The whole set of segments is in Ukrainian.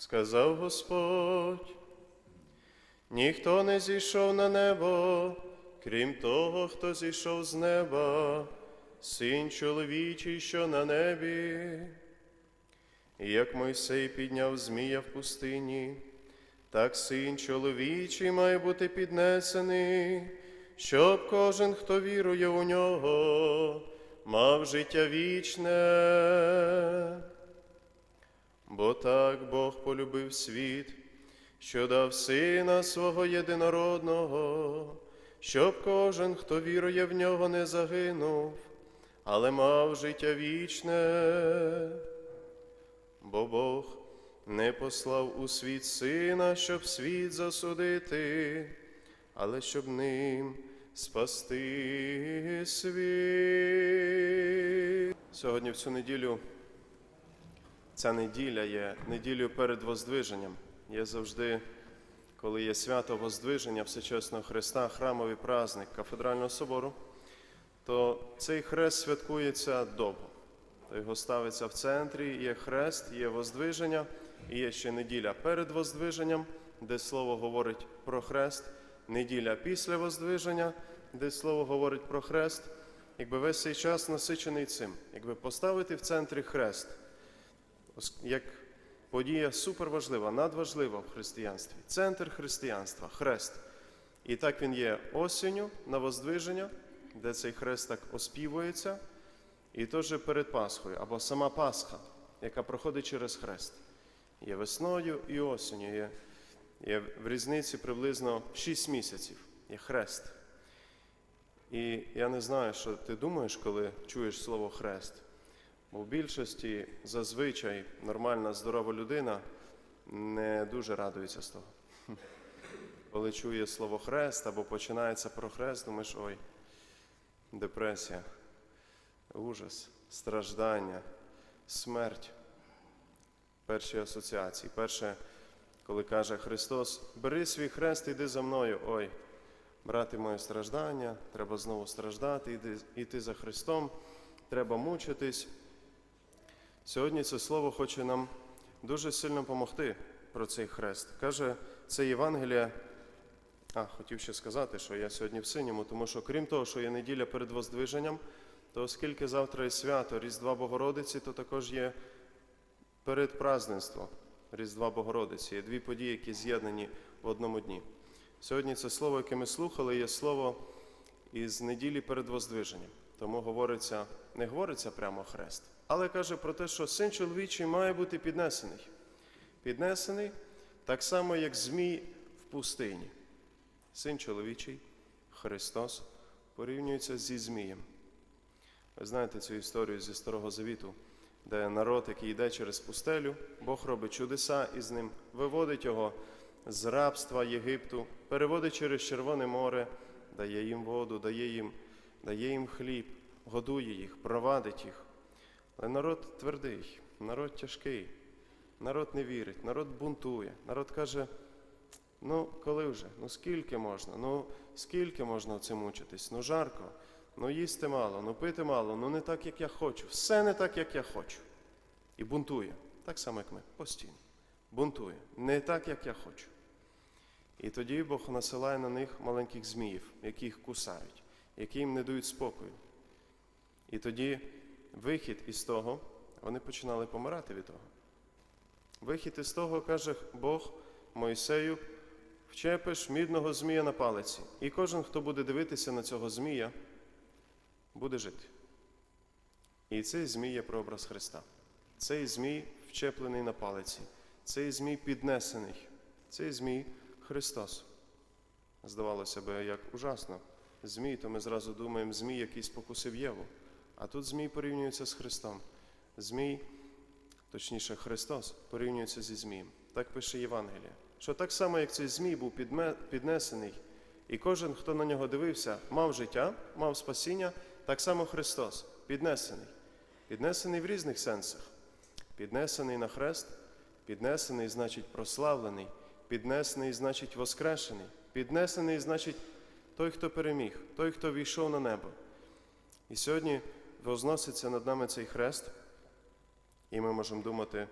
Сказав Господь, ніхто не зійшов на небо, крім того, хто зійшов з неба, син чоловічий, що на небі. І як Мойсей підняв змія в пустині, так син чоловічий має бути піднесений, щоб кожен, хто вірує у нього, мав життя вічне. Бо так Бог полюбив світ, що дав сина свого єдинородного, щоб кожен, хто вірує в нього, не загинув, але мав життя вічне. Бо Бог не послав у світ сина, щоб світ засудити, але щоб ним спасти світ. Сьогодні в цю неділю Ця неділя є неділею перед Воздвиженням. Є завжди, коли є свято Воздвиження Всечесного Христа, храмовий праздник кафедрального собору, то цей хрест святкується довго. То його ставиться в центрі, є хрест, є Воздвиження, і є ще неділя перед Воздвиженням, де слово говорить про хрест, неділя після Воздвиження, де слово говорить про хрест. Якби весь цей час насичений цим, якби поставити в центрі хрест як подія суперважлива, надважлива в християнстві. Центр християнства, хрест. І так він є осінню на Воздвиження, де цей хрест так оспівується, і теж перед Пасхою, або сама Пасха, яка проходить через хрест. Є весною і осінню, є, є в різниці приблизно 6 місяців. Є хрест. І я не знаю, що ти думаєш, коли чуєш слово хрест. Бо в більшості зазвичай нормальна здорова людина не дуже радується з того. Коли чує слово хрест або починається про хрест, думаєш, ой, депресія, ужас, страждання, смерть. Перші асоціації. Перше, коли каже Христос, бери свій хрест, іди за мною. Ой, брати моє страждання, треба знову страждати, іти за Христом, треба мучитись. Сьогодні це слово хоче нам дуже сильно допомогти про цей хрест. Каже, це Євангелія. А, хотів ще сказати, що я сьогодні в синьому, тому що крім того, що є неділя перед Воздвиженням, то оскільки завтра є свято Різдва Богородиці, то також є передпраздненство Різдва Богородиці. Є дві події, які з'єднані в одному дні. Сьогодні це слово, яке ми слухали, є слово із неділі перед Воздвиженням. Тому говориться, не говориться прямо хрест, але каже про те, що син чоловічий має бути піднесений. Піднесений так само, як змій в пустині. Син чоловічий, Христос, порівнюється зі Змієм. Ви знаєте цю історію зі Старого Завіту, де народ, який йде через пустелю, Бог робить чудеса із ним, виводить його з рабства Єгипту, переводить через Червоне море, дає їм воду, дає їм, дає їм хліб, годує їх, провадить їх. Але народ твердий, народ тяжкий, народ не вірить, народ бунтує, народ каже, ну коли вже, ну скільки можна, ну скільки можна цим мучитись, ну жарко, ну їсти мало, ну пити мало, ну не так, як я хочу, все не так, як я хочу. І бунтує, так само, як ми, постійно. Бунтує, не так, як я хочу. І тоді Бог насилає на них маленьких зміїв, які їх кусають, які їм не дають спокою. І тоді вихід із того, вони починали помирати від того. Вихід із того, каже Бог Мойсею, вчепиш мідного змія на палиці. І кожен, хто буде дивитися на цього змія, буде жити. І цей змій є прообраз Христа. Цей змій вчеплений на палиці, цей змій піднесений, цей змій Христос. Здавалося би, як ужасно. Змій, то ми зразу думаємо, змій, який спокусив Єву. А тут змій порівнюється з Христом. Змій, точніше, Христос, порівнюється зі Змієм. Так пише Євангеліє. Що так само, як цей Змій був піднесений, і кожен, хто на нього дивився, мав життя, мав спасіння, так само Христос піднесений. Піднесений в різних сенсах. Піднесений на хрест, піднесений значить прославлений, піднесений значить воскрешений, піднесений значить той, хто переміг, той, хто війшов на небо. І сьогодні возноситься над нами цей хрест, і ми можемо думати,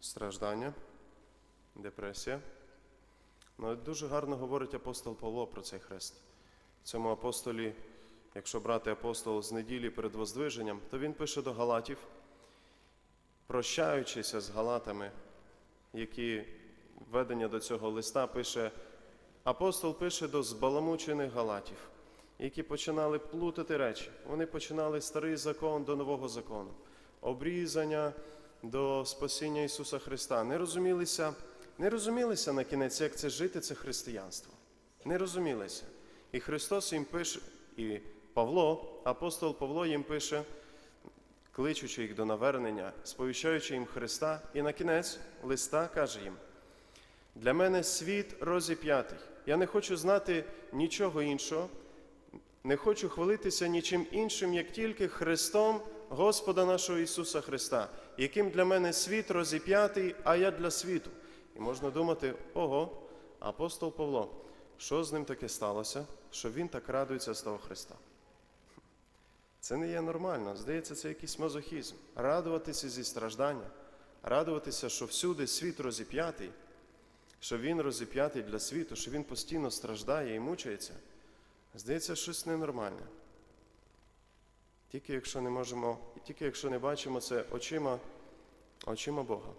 страждання, депресія. Ну, дуже гарно говорить апостол Павло про цей хрест. В цьому апостолі, якщо брати апостол з неділі перед Воздвиженням, то він пише до Галатів, прощаючися з Галатами, які введення до цього листа пише, апостол пише до збаламучених Галатів, які починали плутати речі. Вони починали старий закон до нового закону, обрізання до спасіння Ісуса Христа. Не розумілися, не розумілися на кінець, як це жити, це християнство. Не розумілися. І Христос їм пише, і Павло, апостол Павло їм пише, кличучи їх до навернення, сповіщаючи їм Христа, і на кінець листа каже їм: для мене світ розіп'ятий. Я не хочу знати нічого іншого, не хочу хвалитися нічим іншим, як тільки Христом Господа нашого Ісуса Христа, яким для мене світ розіп'ятий, а я для світу. І можна думати, ого, апостол Павло, що з ним таке сталося, що він так радується з того Христа? Це не є нормально. Здається, це якийсь мазохізм. Радуватися зі страждання, радуватися, що всюди світ розіп'ятий, що він розіп'ятий для світу, що він постійно страждає і мучається. Здається, щось ненормальне. Тільки якщо не можемо, тільки якщо не бачимо це очима, очима Бога,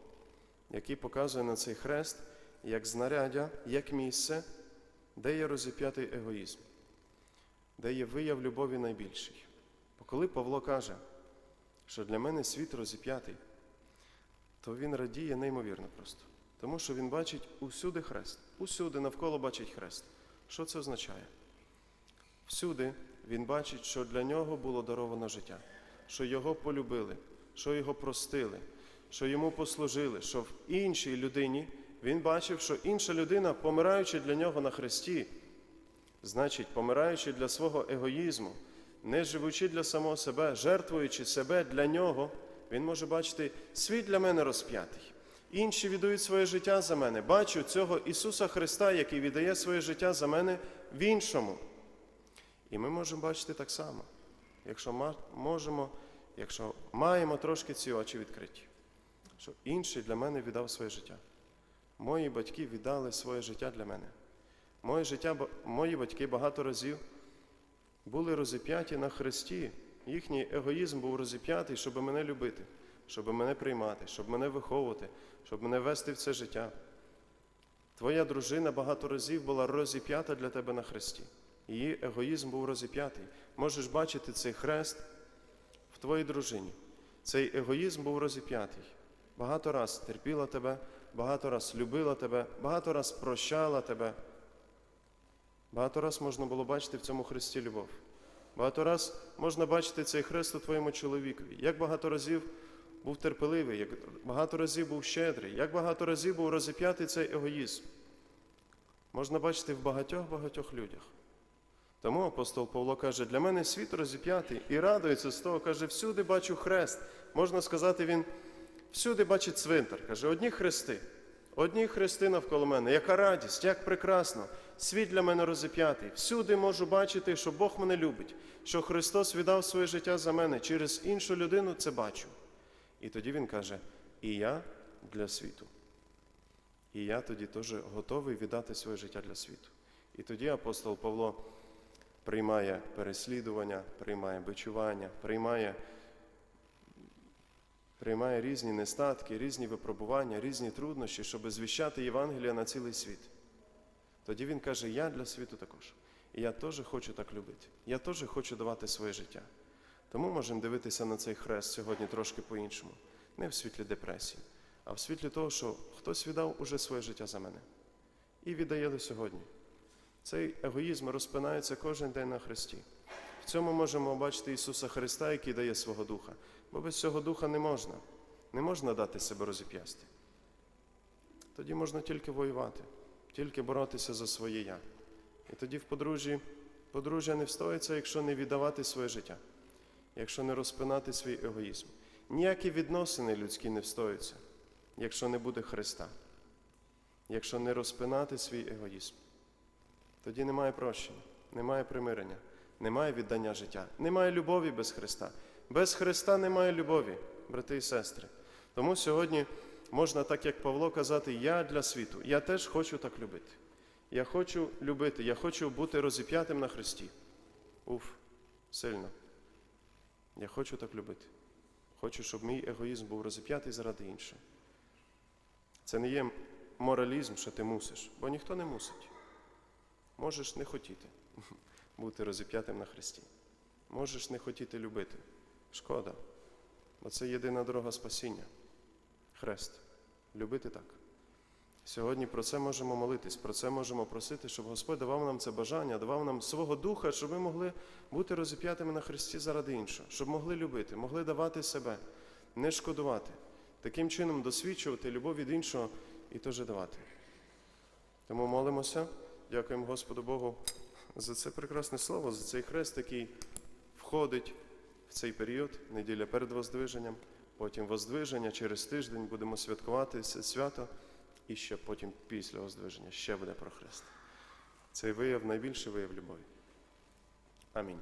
який показує на цей хрест як знаряддя, як місце, де є розіп'ятий егоїзм, де є вияв любові найбільший. Бо коли Павло каже, що для мене світ розіп'ятий, то він радіє неймовірно просто. Тому що він бачить усюди хрест, усюди навколо бачить хрест. Що це означає? Всюди він бачить, що для нього було даровано життя, що його полюбили, що його простили, що йому послужили, що в іншій людині він бачив, що інша людина, помираючи для нього на хресті, значить, помираючи для свого егоїзму, не живучи для самого себе, жертвуючи себе для нього, він може бачити світ для мене розп'ятий. Інші віддають своє життя за мене. Бачу цього Ісуса Христа, який віддає своє життя за мене в іншому. І ми можемо бачити так само, якщо можемо, якщо маємо трошки ці очі відкриті, що інший для мене віддав своє життя. Мої батьки віддали своє життя для мене. Моє життя, мої батьки багато разів були розіп'яті на хресті. Їхній егоїзм був розіп'ятий, щоб мене любити, щоб мене приймати, щоб мене виховувати, щоб мене вести в це життя. Твоя дружина багато разів була розіп'ята для тебе на хресті. Її егоїзм був розіп'ятий. Можеш бачити цей хрест в твоїй дружині. Цей егоїзм був розіп'ятий. Багато раз терпіла тебе, багато раз любила тебе, багато раз прощала тебе. Багато раз можна було бачити в цьому хресті любов. Багато раз можна бачити цей хрест у твоєму чоловікові. Як багато разів був терпеливий, як багато разів був щедрий, як багато разів був розіп'ятий цей егоїзм. Можна бачити в багатьох-багатьох людях. Тому апостол Павло каже, для мене світ розіп'ятий і радується з того, каже, всюди бачу хрест. Можна сказати, він всюди бачить цвинтар. Каже, одні хрести, одні хрести навколо мене. Яка радість, як прекрасно. Світ для мене розіп'ятий. Всюди можу бачити, що Бог мене любить, що Христос віддав своє життя за мене. Через іншу людину це бачу. І тоді він каже: І я для світу. І я тоді теж готовий віддати своє життя для світу. І тоді апостол Павло приймає переслідування, приймає бичування, приймає, приймає різні нестатки, різні випробування, різні труднощі, щоб звіщати Євангелія на цілий світ. Тоді він каже: Я для світу також. І я теж хочу так любити. Я теж хочу давати своє життя. Тому можемо дивитися на цей хрест сьогодні трошки по-іншому. Не в світлі депресії, а в світлі того, що хтось віддав уже своє життя за мене. І віддає до сьогодні. Цей егоїзм розпинається кожен день на Христі. В цьому можемо бачити Ісуса Христа, який дає свого Духа. Бо без цього Духа не можна. Не можна дати себе розіп'ясти. Тоді можна тільки воювати, тільки боротися за своє я. І тоді в подружжі подружжя не встоїться, якщо не віддавати своє життя, якщо не розпинати свій егоїзм. Ніякі відносини людські не встоються, якщо не буде Христа, якщо не розпинати свій егоїзм. Тоді немає прощення, немає примирення, немає віддання життя, немає любові без Христа. Без Христа немає любові, брати і сестри. Тому сьогодні можна так, як Павло казати, я для світу. Я теж хочу так любити. Я хочу любити, я хочу бути розіп'ятим на Христі. Уф, сильно. Я хочу так любити. Хочу, щоб мій егоїзм був розіп'ятий заради іншого. Це не є моралізм, що ти мусиш, бо ніхто не мусить. Можеш не хотіти бути розіп'ятим на Христі. Можеш не хотіти любити. Шкода. Бо це єдина дорога спасіння. Хрест. Любити так. Сьогодні про це можемо молитись, про це можемо просити, щоб Господь давав нам це бажання, давав нам свого духа, щоб ми могли бути розіп'ятими на Христі заради іншого, щоб могли любити, могли давати себе, не шкодувати, таким чином досвідчувати любов від іншого і теж давати. Тому молимося, дякуємо Господу Богу за це прекрасне слово, за цей хрест, який входить в цей період, неділя перед Воздвиженням, потім Воздвиження, через тиждень будемо святкувати це свято, і ще потім після Воздвиження ще буде про хрест. Цей вияв найбільший вияв любові. Амінь.